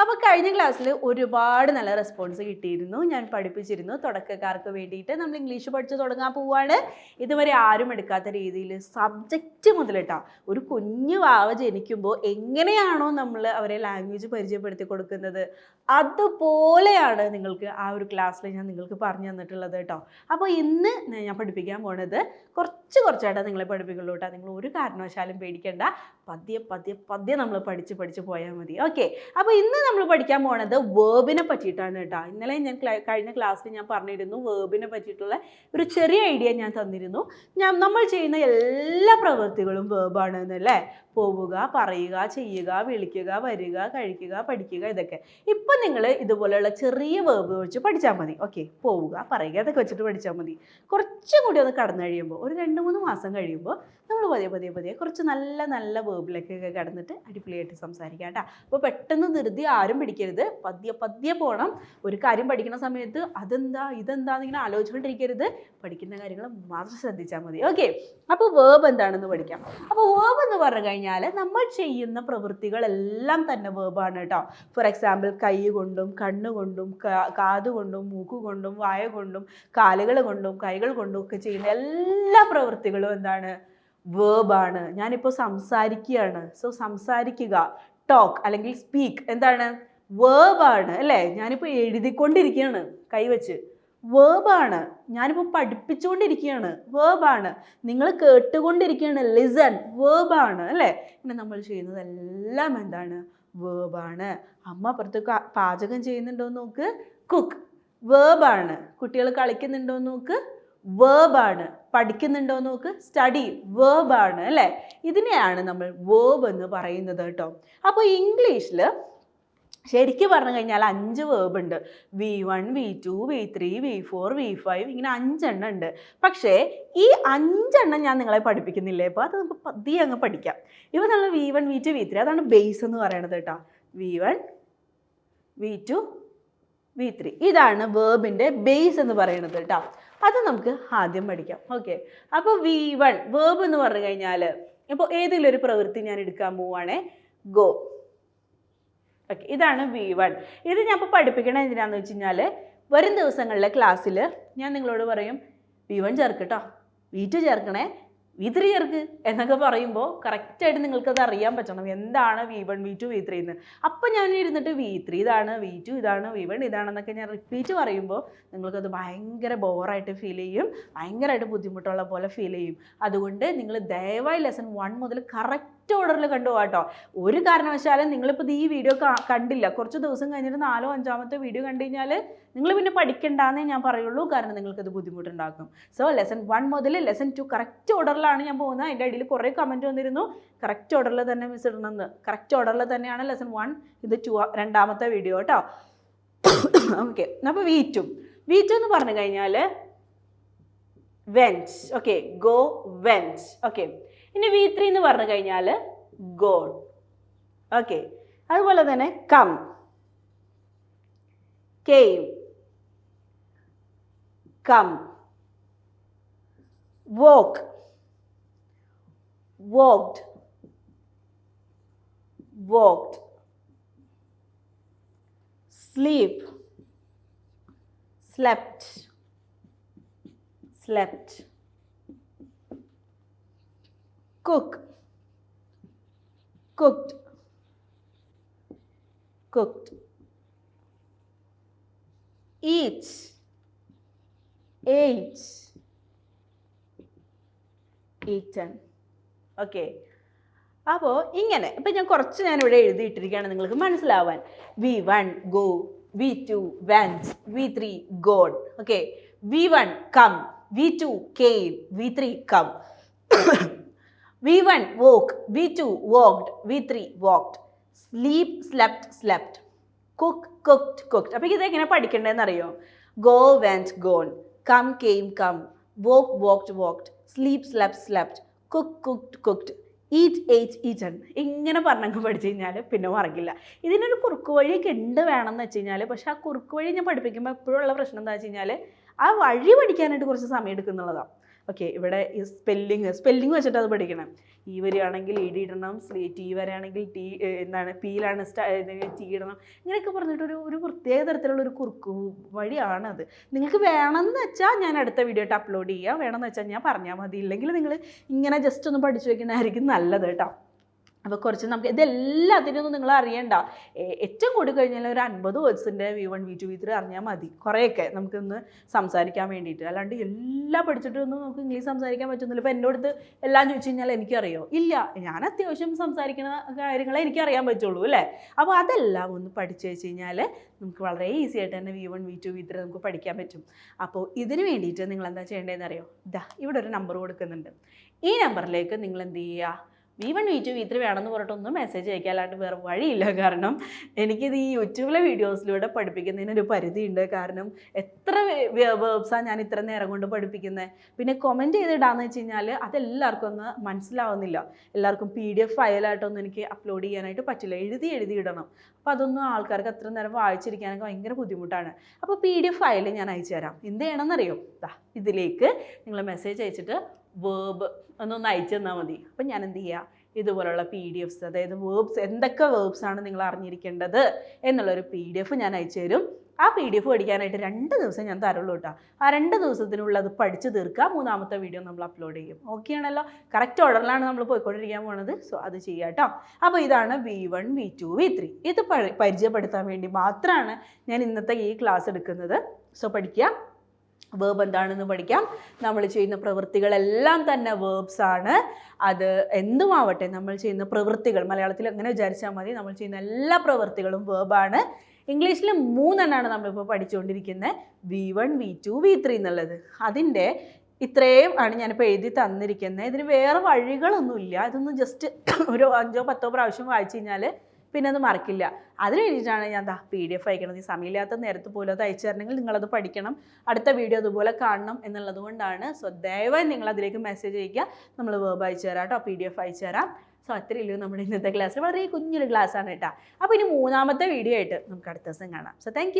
അപ്പോൾ കഴിഞ്ഞ ക്ലാസ്സിൽ ഒരുപാട് നല്ല റെസ്പോൺസ് കിട്ടിയിരുന്നു. ഞാൻ പഠിപ്പിച്ചിരുന്നു. തുടക്കക്കാർക്ക് വേണ്ടിയിട്ട് നമ്മൾ ഇംഗ്ലീഷ് പഠിച്ചു തുടങ്ങാൻ പോവാണ്. ഇതുവരെ ആരും എടുക്കാത്ത രീതിയിൽ സബ്ജക്റ്റ് മുതലിട്ടാ ഒരു കുഞ്ഞു വാവ ജനിക്കുമ്പോൾ എങ്ങനെയാണോ നമ്മൾ അവരെ ലാംഗ്വേജ് പരിചയപ്പെടുത്തി കൊടുക്കുന്നത്. അതുപോലെയാണ് നിങ്ങൾക്ക് ആ ഒരു ക്ലാസ്സിൽ ഞാൻ നിങ്ങൾക്ക് പറഞ്ഞു തന്നിട്ടുള്ളത് കേട്ടോ. അപ്പോൾ ഇന്ന് ഞാൻ പഠിപ്പിക്കാൻ പോണത് കുറച്ച് കുറച്ചായിട്ട് നിങ്ങളെ പഠിപ്പിക്കുള്ളൂ കേട്ടോ. നിങ്ങൾ ഒരു കാരണവശാലും പേടിക്കേണ്ട. പതിയെ പതിയെ പതിയെ നമ്മൾ പഠിച്ച് പഠിച്ച് പോയാൽ മതി. ഓക്കെ അപ്പോൾ ഇന്ന് നമ്മൾ പഠിക്കാൻ പോണത് വേർബിനെ പറ്റിയിട്ടാണ് കേട്ടോ ഇന്നലെ ഞാൻ കഴിഞ്ഞ ക്ലാസ്സിൽ ഞാൻ പറഞ്ഞിരുന്നു വേർബിനെ പറ്റിയിട്ടുള്ള ഒരു ചെറിയ ഐഡിയ ഞാൻ തന്നിരുന്നു. ഞാൻ നമ്മൾ ചെയ്യുന്ന എല്ലാ പ്രവൃത്തികളും വേർബാണ് എന്നല്ലേ പോവുക പറയുക ചെയ്യുക വിളിക്കുക വരിക കഴിക്കുക പഠിക്കുക ഇതൊക്കെ. ഇപ്പം നിങ്ങൾ ഇതുപോലെയുള്ള ചെറിയ വേർബ് വെച്ച് പഠിച്ചാൽ മതി. ഓക്കെ പോവുക പറയുക ഇതൊക്കെ വെച്ചിട്ട് പഠിച്ചാൽ മതി. കുറച്ചും കൂടി ഒന്ന് കടന്നു കഴിയുമ്പോൾ ഒരു രണ്ട് മൂന്ന് മാസം കഴിയുമ്പോൾ നമ്മൾ പതിയെ പതിയെ പതിയെ കുറച്ച് നല്ല നല്ല വേബിലേക്കൊക്കെ കടന്നിട്ട് അടിപൊളിയായിട്ട് സംസാരിക്കാം കേട്ടോ അപ്പോൾ പെട്ടെന്ന് ധൃതി ആരും പിടിക്കരുത്. പതിയെ പതിയെ പോകണം ഒരു കാര്യം പഠിക്കുന്ന സമയത്ത് അതെന്താ ഇതെന്താന്ന് ഇങ്ങനെ ആലോചിച്ചുകൊണ്ടിരിക്കരുത് പഠിക്കുന്ന കാര്യങ്ങൾ മാത്രം ശ്രദ്ധിച്ചാൽ മതി. ഓക്കെ അപ്പോൾ വേബ് എന്താണെന്ന് പഠിക്കാം. അപ്പോൾ വേബ് എന്ന് പറഞ്ഞു കഴിഞ്ഞാൽ നമ്മൾ ചെയ്യുന്ന പ്രവൃത്തികളെല്ലാം തന്നെ വേബാണ് കേട്ടോ ഫോർ എക്സാമ്പിൾ കൈ കൊണ്ടും കണ്ണുകൊണ്ടും കാതുകൊണ്ടും മൂക്കുകൊണ്ടും വായ കൊണ്ടും കാലുകൾ കൊണ്ടും കൈകൾ കൊണ്ടും ഒക്കെ ചെയ്യുന്ന എല്ലാ പ്രവൃത്തികളും എന്താണ്? വേബാണ് ഞാനിപ്പോൾ സംസാരിക്കുകയാണ്. സോ സംസാരിക്കുക. ടോക്ക് അല്ലെങ്കിൽ സ്പീക്ക് എന്താണ്? വേർബാണ് അല്ലേ? ഞാനിപ്പോൾ എഴുതിക്കൊണ്ടിരിക്കുകയാണ് കൈവച്ച് വേർബാണ് ഞാനിപ്പോൾ പഠിപ്പിച്ചുകൊണ്ടിരിക്കുകയാണ് വേർബാണ് നിങ്ങൾ കേട്ടുകൊണ്ടിരിക്കുകയാണ് ലിസൺ വേർബാണ് അല്ലേ? ഇങ്ങനെ നമ്മൾ ചെയ്യുന്നതെല്ലാം എന്താണ്? വേർബാണ് അമ്മ അപ്പുറത്ത് പാചകം ചെയ്യുന്നുണ്ടോ നോക്ക് കുക്ക് വേർബാണ് കുട്ടികൾ കളിക്കുന്നുണ്ടോ നോക്ക് വേർബാണ് പഠിക്കുന്നുണ്ടോ നോക്ക്. സ്റ്റഡി വേർബാണ് അല്ലേ? ഇതിനെയാണ് നമ്മൾ വേർബ് എന്ന് പറയുന്നത് കേട്ടോ. അപ്പോൾ ഇംഗ്ലീഷിൽ ശരിക്കും പറഞ്ഞു കഴിഞ്ഞാൽ അഞ്ച് വേർബ് ഉണ്ട്. V one V two V three V four V five ഇങ്ങനെ അഞ്ചെണ്ണം ഉണ്ട്. പക്ഷേ ഈ അഞ്ചെണ്ണം ഞാൻ നിങ്ങളെ പഠിപ്പിക്കുന്നില്ലേ? അപ്പോൾ അത് നമുക്ക് പതിയെ അങ്ങ് പഠിക്കാം. ഇവ നമ്മൾ V one V two V three അതാണ് ബേസ് എന്ന് പറയണത് കേട്ടോ. V one V two V three ഇതാണ് വേർബിന്റെ ബേസ് എന്ന് പറയുന്നത് കേട്ടോ. അത് നമുക്ക് ആദ്യം പഠിക്കാം. ഓക്കെ അപ്പോൾ വി വൺ വേബ് എന്ന് പറഞ്ഞു കഴിഞ്ഞാൽ ഇപ്പോൾ ഏതെങ്കിലും ഒരു പ്രവൃത്തി ഞാൻ എടുക്കാൻ പോവുകയാണേ ഗോ ഓക്കെ ഇതാണ് വി വൺ ഇത് ഞാൻ ഇപ്പോൾ പഠിപ്പിക്കണത് എന്തിനാന്ന് വെച്ച് കഴിഞ്ഞാൽ വരും ദിവസങ്ങളിലെ ക്ലാസ്സിൽ ഞാൻ നിങ്ങളോട് പറയും വി വൺ ചേർക്കട്ടോ വി ടു ചേർക്കണേ. വി ത്രീ ചേർക്ക് എന്നൊക്കെ പറയുമ്പോൾ കറക്റ്റായിട്ട് നിങ്ങൾക്കത് അറിയാൻ പറ്റണം. എന്താണ് V one V two V three എന്ന്. അപ്പം ഞാൻ ഇരുന്നിട്ട് വി ത്രീ ഇതാണ് വി ടു ഇതാണ് വി വൺ ഇതാണെന്നൊക്കെ ഞാൻ റിപ്പീറ്റ് പറയുമ്പോൾ നിങ്ങൾക്കത് ഭയങ്കര ബോറായിട്ട് ഫീൽ ചെയ്യും. ഭയങ്കരമായിട്ട് ബുദ്ധിമുട്ടുള്ള പോലെ ഫീൽ ചെയ്യും. അതുകൊണ്ട് നിങ്ങൾ ദയവായി ലെസൺ വൺ മുതൽ കറക്റ്റ് ഓർഡറിൽ കണ്ടു കേട്ടോ ഒരു കാരണവശാലും നിങ്ങളിപ്പോൾ ഈ വീഡിയോ കണ്ടില്ല. കുറച്ച് ദിവസം കഴിഞ്ഞിട്ട് നാലോ അഞ്ചാമത്തെ വീഡിയോ കണ്ടു കഴിഞ്ഞാൽ നിങ്ങൾ പിന്നെ പഠിക്കണ്ടെന്നേ ഞാൻ പറയുള്ളൂ. കാരണം നിങ്ങൾക്കത് ബുദ്ധിമുട്ടുണ്ടാക്കും. സോ ലെസൺ വൺ മുതൽ ലെസൺ ടു കറക്റ്റ് ഓർഡറിലാണ് ഞാൻ പോകുന്നത്. അതിന്റെ ഇടയിൽ കുറേ കമന്റ് വന്നിരുന്നു. കറക്റ്റ് ഓർഡറിൽ തന്നെ മിസ് ഇടണമെന്ന്. കറക്റ്റ് ഓർഡറിൽ തന്നെയാണ് ലെസൺ വൺ ഇത് ടു രണ്ടാമത്തെ വീഡിയോ കേട്ടോ ഓക്കെ അപ്പോൾ വി ടു വി ടു എന്ന് പറഞ്ഞു കഴിഞ്ഞാൽ went okay go went okay ഇനി വി ത്രീ എന്ന് പറഞ്ഞു കഴിഞ്ഞാൽ ഗോഡ് ഓക്കെ അതുപോലെ തന്നെ come came come walk walked walked sleep slept slept. Cook cooked. Cooked. Eat ate eaten. Okay. അപ്പോൾ ഇങ്ങനെ. ഇപ്പം ഞാൻ കുറച്ച് ഞാൻ ഇവിടെ എഴുതിയിട്ടിരിക്കുകയാണ് നിങ്ങൾക്ക് മനസ്സിലാവാൻ. V one go. V two went. V three gone okay V one come. V two came V three come. V one walk V two walked V three walked sleep slept slept. Cook cooked cooked. അപ്പോൾ ഇതെങ്ങനെ പഠിക്കേണ്ടതെന്ന് അറിയോ go went gone. Come came come. Walk walked walked sleep slept slept. Cook cooked cooked. Eat ate eaten ഇങ്ങനെ പറഞ്ഞങ്ങ് പഠിച്ചു കഴിഞ്ഞാൽ പിന്നെ മറക്കില്ല. ഇതിനൊരു കുറുക്ക് വഴിയൊക്കെ ഉണ്ട് വേണമെന്ന് വെച്ച് കഴിഞ്ഞാൽ പക്ഷേ ആ കുറുക്ക് വഴി ഞാൻ പഠിപ്പിക്കുമ്പോൾ എപ്പോഴുള്ള പ്രശ്നം എന്താ വെച്ച് കഴിഞ്ഞാൽ ആ വഴി പഠിക്കാനായിട്ട് കുറച്ച് സമയം എടുക്കുന്നുള്ളതാണ് ഓക്കെ ഇവിടെ ഈ സ്പെല്ലിങ് സ്പെല്ലിങ് വെച്ചിട്ട് അത് പഠിക്കണം. ഈ വരികയാണെങ്കിൽ ഇ ഡി ഇടണം ടി വരെയാണെങ്കിൽ ടി എന്താണ് പിയിലാണ് ടി ഇടണം. ഇങ്ങനെയൊക്കെ പറഞ്ഞിട്ടൊരു ഒരു പ്രത്യേക തരത്തിലുള്ള ഒരു കുറുക്കു വഴിയാണത്. നിങ്ങൾക്ക് വേണമെന്ന് വെച്ചാൽ ഞാൻ അടുത്ത വീഡിയോ ആയിട്ട് അപ്ലോഡ് ചെയ്യാം. വേണമെന്ന് വെച്ചാൽ ഞാൻ പറഞ്ഞാൽ മതി. ഇല്ലെങ്കിൽ നിങ്ങൾ ഇങ്ങനെ ജസ്റ്റ് ഒന്ന് പഠിച്ചു വയ്ക്കുന്നതായിരിക്കും നല്ലത് കേട്ടോ. അപ്പോൾ കുറച്ച് നമുക്ക് ഇതെല്ലാത്തിനൊന്നും നിങ്ങൾ അറിയണ്ട. ഏറ്റവും കൂടി കഴിഞ്ഞാൽ ഒരു അൻപത് വേർഡ്സിന്റെ V one V two V three അറിഞ്ഞാൽ മതി. കുറേയൊക്കെ നമുക്കൊന്ന് സംസാരിക്കാൻ വേണ്ടിയിട്ട്. അല്ലാണ്ട് എല്ലാം പഠിച്ചിട്ടൊന്നും നമുക്ക് ഇംഗ്ലീഷ് സംസാരിക്കാൻ പറ്റുന്നില്ല. ഇപ്പോൾ എന്റെ അടുത്ത് എല്ലാം ചോദിച്ചു കഴിഞ്ഞാൽ എനിക്കറിയോ? ഇല്ല. ഞാൻ അത്യാവശ്യം സംസാരിക്കുന്ന കാര്യങ്ങളെ എനിക്കറിയാൻ പറ്റുള്ളൂ അല്ലേ? അപ്പോൾ അതെല്ലാം ഒന്ന് പഠിച്ചു വെച്ച് കഴിഞ്ഞാൽ നമുക്ക് വളരെ ഈസി ആയിട്ട് തന്നെ V one V two V three നമുക്ക് പഠിക്കാൻ പറ്റും. അപ്പോൾ ഇതിന് വേണ്ടിയിട്ട് നിങ്ങൾ എന്താ ചെയ്യേണ്ടതെന്ന് അറിയോ ഇതാ ഇവിടെ ഒരു നമ്പർ കൊടുക്കുന്നുണ്ട്. ഈ നമ്പറിലേക്ക് നിങ്ങൾ എന്ത് ചെയ്യുക? V one V two V three വേണമെന്ന് പറഞ്ഞിട്ടൊന്നും മെസ്സേജ് അയക്കുക അല്ലാണ്ട് വേറെ വഴിയില്ല. കാരണം എനിക്കിത് ഈ യൂട്യൂബിലെ വീഡിയോസിലൂടെ പഠിപ്പിക്കുന്നതിനൊരു പരിധിയുണ്ട്. കാരണം എത്ര വേർബ്സാണ് ഞാൻ ഇത്ര നേരം കൊണ്ട് പഠിപ്പിക്കുന്നത് പിന്നെ കൊമന്റ് ചെയ്തിടാന്ന് വെച്ച് കഴിഞ്ഞാൽ അതെല്ലാവർക്കും ഒന്ന് മനസ്സിലാവുന്നില്ല. എല്ലാവർക്കും പി ഡി എഫ് ഫയലായിട്ടൊന്നും എനിക്ക് അപ്ലോഡ് ചെയ്യാനായിട്ട് പറ്റില്ല. എഴുതി എഴുതി ഇടണം. അപ്പോൾ അതൊന്നും ആൾക്കാർക്ക് അത്ര നേരം വായിച്ചിരിക്കാനൊക്കെ ഭയങ്കര ബുദ്ധിമുട്ടാണ്. അപ്പോൾ പി ഡി എഫ് ഫയൽ ഞാൻ അയച്ചു തരാം എന്ത് ചെയ്യണമെന്നറിയോ? ഇതിലേക്ക് നിങ്ങൾ മെസ്സേജ് അയച്ചിട്ട് വേർബ് ഒന്നൊന്ന് അയച്ചു തന്നാൽ മതി. അപ്പം ഞാൻ എന്ത് ചെയ്യുക ഇതുപോലുള്ള പി ഡി എഫ്സ് അതായത് വേർബ്സ് എന്തൊക്കെ വേർബ്സ് ആണ് നിങ്ങൾ അറിഞ്ഞിരിക്കേണ്ടത് എന്നുള്ളൊരു പി ഡി എഫ് ഞാൻ അയച്ചു തരും. ആ പി ഡി എഫ് പഠിക്കാനായിട്ട് രണ്ട് ദിവസം ഞാൻ തരുള്ളൂ കേട്ടോ ആ രണ്ട് ദിവസത്തിനുള്ളിൽ അത് പഠിച്ച് തീർക്കുക. മൂന്നാമത്തെ വീഡിയോ നമ്മൾ അപ്ലോഡ് ചെയ്യും. ഓക്കെ ആണല്ലോ? കറക്റ്റ് ഓർഡറിലാണ് നമ്മൾ പോയിക്കൊണ്ടിരിക്കാൻ പോകുന്നത് സോ അത് ചെയ്യാം കേട്ടോ അപ്പോൾ ഇതാണ് V one V two V three ഇത് പരിചയപ്പെടുത്താൻ വേണ്ടി മാത്രമാണ് ഞാൻ ഇന്നത്തെ ഈ ക്ലാസ് എടുക്കുന്നത്. സോ പഠിക്കുക വേർബ് എന്താണെന്ന് പഠിക്കാം. നമ്മൾ ചെയ്യുന്ന പ്രവൃത്തികളെല്ലാം തന്നെ വേർബ്സ് ആണ്. അത് എന്തുമാവട്ടെ നമ്മൾ ചെയ്യുന്ന പ്രവൃത്തികൾ മലയാളത്തിൽ അങ്ങനെ വിചാരിച്ചാൽ മതി. നമ്മൾ ചെയ്യുന്ന എല്ലാ പ്രവൃത്തികളും വേർബാണ് ഇംഗ്ലീഷിൽ മൂന്നെണ്ണമാണ് നമ്മളിപ്പോൾ പഠിച്ചുകൊണ്ടിരിക്കുന്നത്. V one V two V three എന്നുള്ളത്. അതിന്റെ ഇത്രയും ആണ് ഞാനിപ്പോൾ എഴുതി തന്നിരിക്കുന്നത്. ഇതിന് വേറെ വഴികളൊന്നുമില്ല. ഇതൊന്ന് ജസ്റ്റ് ഒരു അഞ്ചോ പത്തോ പ്രാവശ്യം വായിച്ചു കഴിഞ്ഞാൽ പിന്നെ അത് മറക്കില്ല. അതിന് വേണ്ടിയിട്ടാണ് ഞാൻ ദാ പി ഡി എഫ് അയക്കണത്. ഈ സമയമില്ലാത്ത നേരത്ത് പോലും അത് അയച്ചു തരണമെങ്കിൽ നിങ്ങളത് പഠിക്കണം. അടുത്ത വീഡിയോ അതുപോലെ കാണണം എന്നുള്ളത് കൊണ്ടാണ്. സോ ദയവായി നിങ്ങൾ അതിലേക്ക് മെസ്സേജ് അയക്കുക നമ്മൾ വേർബ് അയച്ചു തരാം കേട്ടോ. പി ഡി എഫ് അയച്ചു തരാം. സോ അത്രയേ നമ്മുടെ ഇന്നത്തെ ക്ലാസ് വളരെ കുഞ്ഞൊരു ക്ലാസ്സാണ് കേട്ടോ. അപ്പോൾ ഇനി മൂന്നാമത്തെ വീഡിയോ ആയിട്ട് നമുക്ക് അടുത്ത ദിവസം കാണാം. So thank